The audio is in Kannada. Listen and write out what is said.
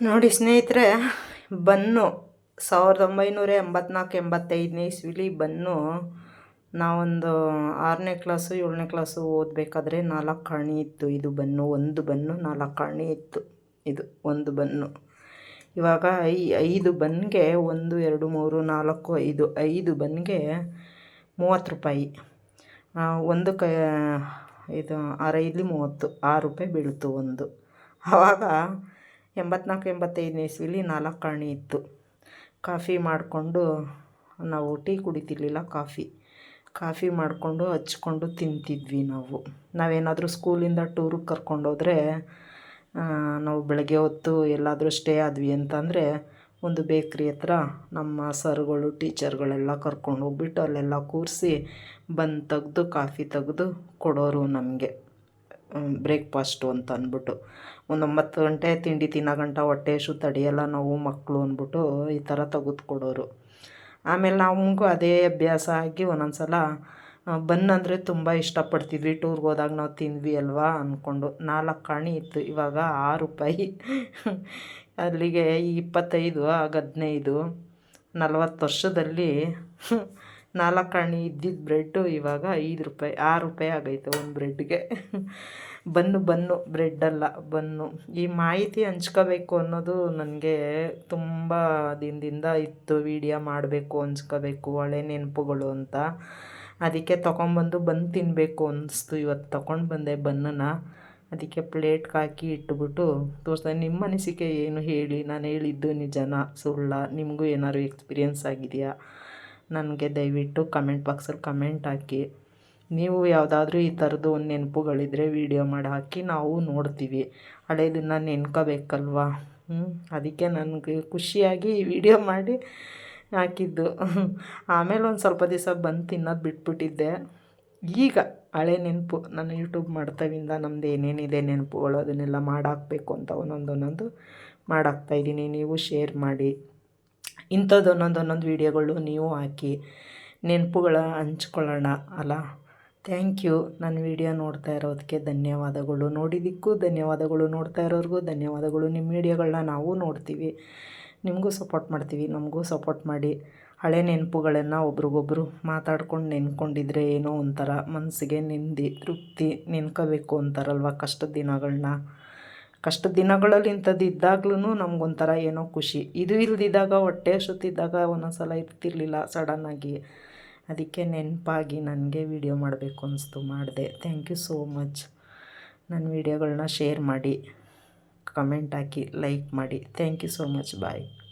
ನೋಡಿ ಸ್ನೇಹಿತರೆ, ಬನ್ನು ಸಾವಿರದ ಒಂಬೈನೂರ ಎಂಬತ್ನಾಲ್ಕು, ಎಂಬತ್ತೈದನೇ ಇಸ್ವಿಲಿ ಬನ್ನು ನಾವೊಂದು ಆರನೇ ಕ್ಲಾಸು, ಏಳನೇ ಕ್ಲಾಸು ಓದಬೇಕಾದ್ರೆ ನಾಲ್ಕು ಕರ್ಣಿ ಇತ್ತು. ಇದು ಬನ್ನು, ಒಂದು ಬನ್ನು, ನಾಲ್ಕು ಕಣಿ ಇತ್ತು. ಇದು ಒಂದು ಬನ್ನು. ಇವಾಗ ಐ ಐದು ಬನ್ಗೆ ಒಂದು, ಎರಡು, ಮೂರು, ನಾಲ್ಕು, ಐದು ಐದು ಬನ್ಗೆ ಮೂವತ್ತು ರೂಪಾಯಿ. ಒಂದು ಕ, ಇದು ಅರೈಲಿ ಮೂವತ್ತು, ಆರು ರೂಪಾಯಿ ಬೀಳ್ತು ಒಂದು. ಆವಾಗ ಎಂಬತ್ನಾಲ್ಕು, ಎಂಬತ್ತೈದನೇ ಇಸ್ವಿಲಿ ನಾಲ್ಕು ಕರ್ಣಿ ಇತ್ತು. ಕಾಫಿ ಮಾಡಿಕೊಂಡು ನಾವು ಟೀ ಕುಡಿತಿರ್ಲಿಲ್ಲ, ಕಾಫಿ. ಕಾಫಿ ಮಾಡಿಕೊಂಡು ಹಚ್ಕೊಂಡು ತಿಂತಿದ್ವಿ ನಾವು. ನಾವೇನಾದರೂ ಸ್ಕೂಲಿಂದ ಟೂರಿಗೆ ಕರ್ಕೊಂಡೋದ್ರೆ ನಾವು ಬೆಳಗ್ಗೆ ಹೊತ್ತು ಎಲ್ಲಾದರೂ ಸ್ಟೇ ಆದ್ವಿ ಅಂತಂದರೆ, ಒಂದು ಬೇಕ್ರಿ ಹತ್ರ ನಮ್ಮ ಸರ್ಗಳು, ಟೀಚರ್ಗಳೆಲ್ಲ ಕರ್ಕೊಂಡು ಹೋಗ್ಬಿಟ್ಟು ಅಲ್ಲೆಲ್ಲ ಕೂರಿಸಿ ಬಂದು ತೆಗೆದು, ಕಾಫಿ ತೆಗೆದು ಕೊಡೋರು ನಮಗೆ. ಬ್ರೇಕ್ಫಾಸ್ಟು ಅಂತ ಅಂದ್ಬಿಟ್ಟು. ಒಂದು ಒಂಬತ್ತು ಗಂಟೆ ತಿಂಡಿ ತಿನ್ನೋ ಗಂಟ ಹೊಟ್ಟೆ ಶು ತಡೆಯಲ್ಲ ನಾವು ಮಕ್ಕಳು ಅಂದ್ಬಿಟ್ಟು ಈ ಥರ ತೆಗೆದುಕೊಡೋರು. ಆಮೇಲೆ ನಮಗೂ ಅದೇ ಅಭ್ಯಾಸ ಆಗಿ ಒಂದೊಂದು ಸಲ ಬನ್ ಅಂದರೆ ತುಂಬ ಇಷ್ಟಪಡ್ತಿದ್ವಿ ಟೂರ್ಗೆ ಹೋದಾಗ ನಾವು ತಿಂದ್ವಿ ಅಲ್ವಾ ಅಂದ್ಕೊಂಡು ನಾಲ್ಕು ಕಾಣಿ ಇತ್ತು, ಇವಾಗ ಆರು ರೂಪಾಯಿ. ಅಲ್ಲಿಗೆ ಇಪ್ಪತ್ತೈದು ಆಗ ಹದಿನೈದು ನಲ್ವತ್ತು ವರ್ಷದಲ್ಲಿ ನಾಲ್ಕು ಕಾಣಿ ಇದ್ದಿದ್ದ ಬ್ರೆಡ್ಡು ಇವಾಗ ಐದು ರೂಪಾಯಿ, ಆರು ರೂಪಾಯಿ ಆಗೈತೆ ಒಂದು ಬ್ರೆಡ್ಗೆ ಬನ್ನು ಬನ್ನು ಬ್ರೆಡ್ಡಲ್ಲ ಬನ್ನು. ಈ ಮಾಹಿತಿ ಹಂಚ್ಕೋಬೇಕು ಅನ್ನೋದು ನನಗೆ ತುಂಬ ದಿನದಿಂದ ಇತ್ತು ವೀಡಿಯೋ ಮಾಡಬೇಕು, ಹಂಚ್ಕೋಬೇಕು ಹಳೆ ನೆನಪುಗಳು ಅಂತ. ಅದಕ್ಕೆ ತೊಗೊಂಬಂದು ಬಂದು ತಿನ್ನಬೇಕು ಅನ್ನಿಸ್ತು ಇವತ್ತು ತೊಗೊಂಡು ಬಂದೆ ಬನ್ನನ್ನು ಅದಕ್ಕೆ ಪ್ಲೇಟ್ಗೆ ಹಾಕಿ ಇಟ್ಬಿಟ್ಟು ತೋರಿಸ್ದೆ ನಿಮ್ಮ ಅನಿಸಿಕೆ ಏನು ಹೇಳಿ? ನಾನು ಹೇಳಿದ್ದು ನಿಜನ, ಸುಳ್ಳ? ನಿಮಗೂ ಏನಾದ್ರು ಎಕ್ಸ್ಪೀರಿಯನ್ಸ್ ಆಗಿದೆಯಾ? ನನಗೆ ದಯವಿಟ್ಟು ಕಮೆಂಟ್ ಬಾಕ್ಸಲ್ಲಿ ಕಮೆಂಟ್ ಹಾಕಿ. ನೀವು ಯಾವುದಾದ್ರೂ ಈ ಥರದ್ದು ಒಂದು ನೆನಪುಗಳಿದ್ರೆ ವೀಡಿಯೋ ಮಾಡಿ ಹಾಕಿ ನಾವು ನೋಡ್ತೀವಿ. ಹಳೇದನ್ನ ನೆನ್ಕೋಬೇಕಲ್ವ? ಅದಕ್ಕೆ ನನಗೆ ಖುಷಿಯಾಗಿ ಈ ವಿಡಿಯೋ ಮಾಡಿ ಹಾಕಿದ್ದು. ಆಮೇಲೆ ಒಂದು ಸ್ವಲ್ಪ ದಿವಸ ಬಂದು ತಿನ್ನೋದು ಬಿಟ್ಬಿಟ್ಟಿದ್ದೆ. ಈಗ ಹಳೆ ನೆನಪು ನಾನು ಯೂಟ್ಯೂಬ್ ಮಾಡ್ತಾವಿಂದ ನಮ್ದು ಏನೇನಿದೆ ನೆನಪುಗಳು ಅದನ್ನೆಲ್ಲ ಮಾಡಾಕಬೇಕು ಅಂತ ಒಂದೊಂದು ಒಂದೊಂದು ಮಾಡಾಕ್ತಾಯಿದ್ದೀನಿ ನೀವು ಶೇರ್ ಮಾಡಿ. ಇಂಥದ್ದು ಒಂದೊಂದು ಒಂದೊಂದು ವೀಡಿಯೋಗಳು ನೀವು ಹಾಕಿ ನೆನಪುಗಳ ಹಂಚ್ಕೊಳ್ಳೋಣ, ಅಲ್ಲ? ಥ್ಯಾಂಕ್ ಯು ನನ್ನ ವೀಡಿಯೋ ನೋಡ್ತಾ ಇರೋದಕ್ಕೆ ಧನ್ಯವಾದಗಳು. ನೋಡಿದ್ದಕ್ಕೂ ಧನ್ಯವಾದಗಳು. ನೋಡ್ತಾ ಇರೋರಿಗೂ ಧನ್ಯವಾದಗಳು. ನಿಮ್ಮ ವೀಡಿಯೋಗಳನ್ನ ನಾವು ನೋಡ್ತೀವಿ. ನಿಮಗೂ ಸಪೋರ್ಟ್ ಮಾಡ್ತೀವಿ. ನಮಗೂ ಸಪೋರ್ಟ್ ಮಾಡಿ. ಹಳೆ ನೆನಪುಗಳನ್ನು ಒಬ್ರಿಗೊಬ್ರು ಮಾತಾಡ್ಕೊಂಡು ನೆನ್ಕೊಂಡಿದ್ರೆ ಏನೋ ಒಂಥರ ಮನಸ್ಸಿಗೆ ನೆಮ್ಮದಿ ತೃಪ್ತಿ ನೆನ್ಕೋಬೇಕು ಅಂತಾರಲ್ವ ಕಷ್ಟದ ದಿನಗಳನ್ನ ಕಷ್ಟದ ದಿನಗಳಲ್ಲಿ ಇಂಥದ್ದು ಇದ್ದಾಗ್ಲೂ ನಮಗೊಂಥರ ಏನೋ ಖುಷಿ. ಇದು ಇಲ್ದಿದ್ದಾಗ, ಹೊಟ್ಟೆ ಸುತ್ತಿದ್ದಾಗ ಒಂದೊಂದು ಸಲ ಇರ್ತಿರ್ಲಿಲ್ಲ ಸಡನ್ನಾಗಿ. ಅದಕ್ಕೆ ನೆನಪಾಗಿ ನನಗೆ ವಿಡಿಯೋ ಮಾಡಬೇಕು ಅನಿಸ್ತು, ಮಾಡಿದೆ. Thank you so much. ನನ್ನ ವಿಡಿಯೋಗಳನ್ನ ಶೇರ್ ಮಾಡಿ, ಕಮೆಂಟ್ ಹಾಕಿ, ಲೈಕ್ ಮಾಡಿ. Thank you so much. Bye.